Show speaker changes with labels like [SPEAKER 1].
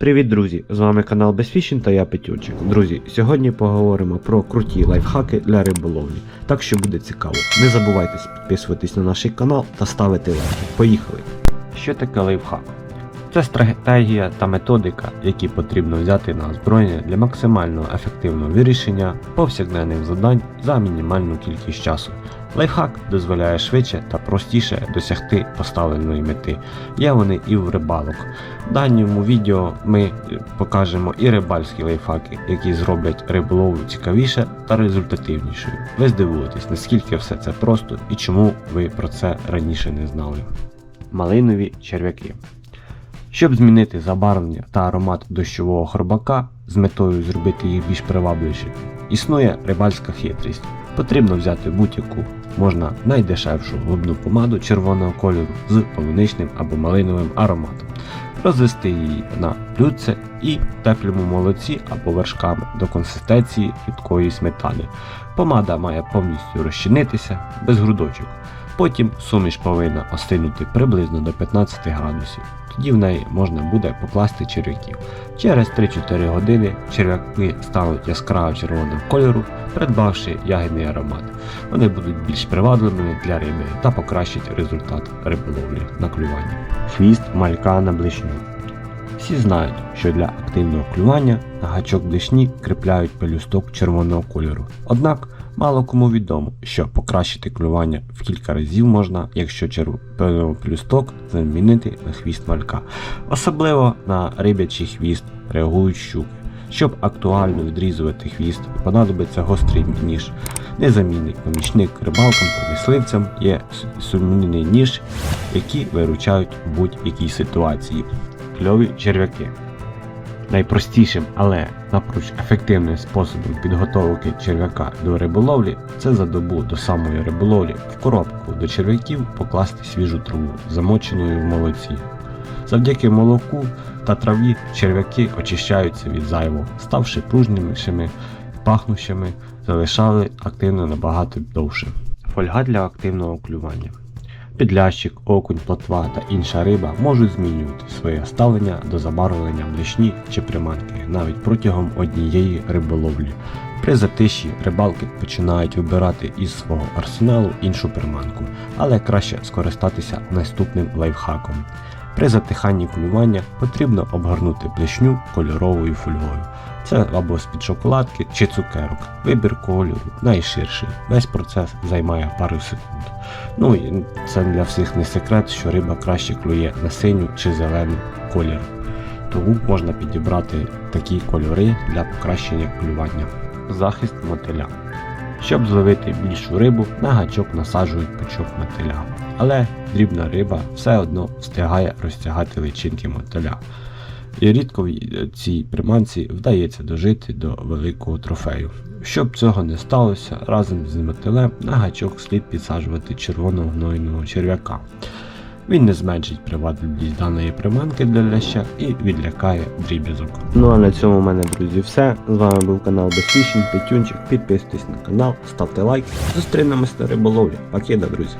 [SPEAKER 1] Привіт, друзі! З вами канал Безфішін та я Петюнчик. Друзі, сьогодні поговоримо про круті лайфхаки для риболовлі. Так що буде цікаво. Не забувайте підписуватись на наш канал та ставити лайки. Поїхали! Що таке лайфхак? Це стратегія та методика, які потрібно взяти на озброєння для максимально ефективного вирішення повсякденних завдань за мінімальну кількість часу. Лайфхак дозволяє швидше та простіше досягти поставленої мети. Є вони і в рибалок. В даному відео ми покажемо і рибальські лайфхаки, які зроблять риболовлю цікавіше та результативнішою. Ви здивуєтесь, наскільки все це просто і чому ви про це раніше не знали. Малинові черв'яки. Щоб змінити забарвлення та аромат дощового хробака з метою зробити їх більш привабливіші, існує рибальська хитрість. Потрібно взяти будь-яку, можна найдешевшу губну помаду червоного кольору з полуничним або малиновим ароматом, розвести її на блюдце і в теплому молоці або вершками до консистенції рідкої сметани. Помада має повністю розчинитися без грудочок. Потім суміш повинна остинути приблизно до 15 градусів. Тоді в неї можна буде покласти черв'яків. Через 3-4 години черв'яки стануть яскраво червоного кольору, придбавши ягідний аромат. Вони будуть більш привабливими для риби та покращать результат риболовлі на клювання. Хвіст малька на блишню. Всі знають, що для активного клювання на гачок блишні кріпляють пелюсток червоного кольору. Однак мало кому відомо, що покращити клювання в кілька разів можна, якщо червоний пелюсток замінити на хвіст малька. Особливо на рибячий хвіст реагують щуки. Щоб актуально відрізувати хвіст, понадобиться гострий ніж. Незамінний помічник рибалкам та мисливцям є сумнівний ніж, які виручають в будь-якій ситуації. Кльові черв'яки. Найпростішим, але напроч ефективним способом підготовки черв'яка до риболовлі це за добу до самої риболовлі в коробку до черв'яків покласти свіжу траву, замоченою в молоці. Завдяки молоку та траві черв'яки очищаються від зайвого, ставши пружнішими, пахнущими, залишали активно набагато довше. Фольга для активного клювання. Підлящик, окунь, плотва та інша риба можуть змінювати своє ставлення до забарвлення блишні чи приманки навіть протягом однієї риболовлі. При затиші рибалки починають вибирати із свого арсеналу іншу приманку, але краще скористатися наступним лайфхаком. При затиханні клювання потрібно обгорнути блишню кольоровою фольгою. Це або з-під шоколадки чи цукерок. Вибір кольору найширший. Весь процес займає пару секунд. Ну і це для всіх не секрет, що риба краще клює на синю чи зелену колір. Тому можна підібрати такі кольори для покращення клювання. Захист мотиля. Щоб зловити більшу рибу, на гачок насаджують пучок мотиля. Але дрібна риба все одно встигає розтягати личинки мотиля. І рідко цій приманці вдається дожити до великого трофею. Щоб цього не сталося, разом з мотилем на гачок слід підсаджувати червоного гнойного черв'яка. Він не зменшить привабливість даної приманки для ляща і відлякає дріб'язок. Ну а на цьому в мене, друзі, все. З вами був канал Безфішінг, Петюнчик. Підписуйтесь на канал, ставте лайк. Зустрінемось на риболовлі. Пакеда, друзі.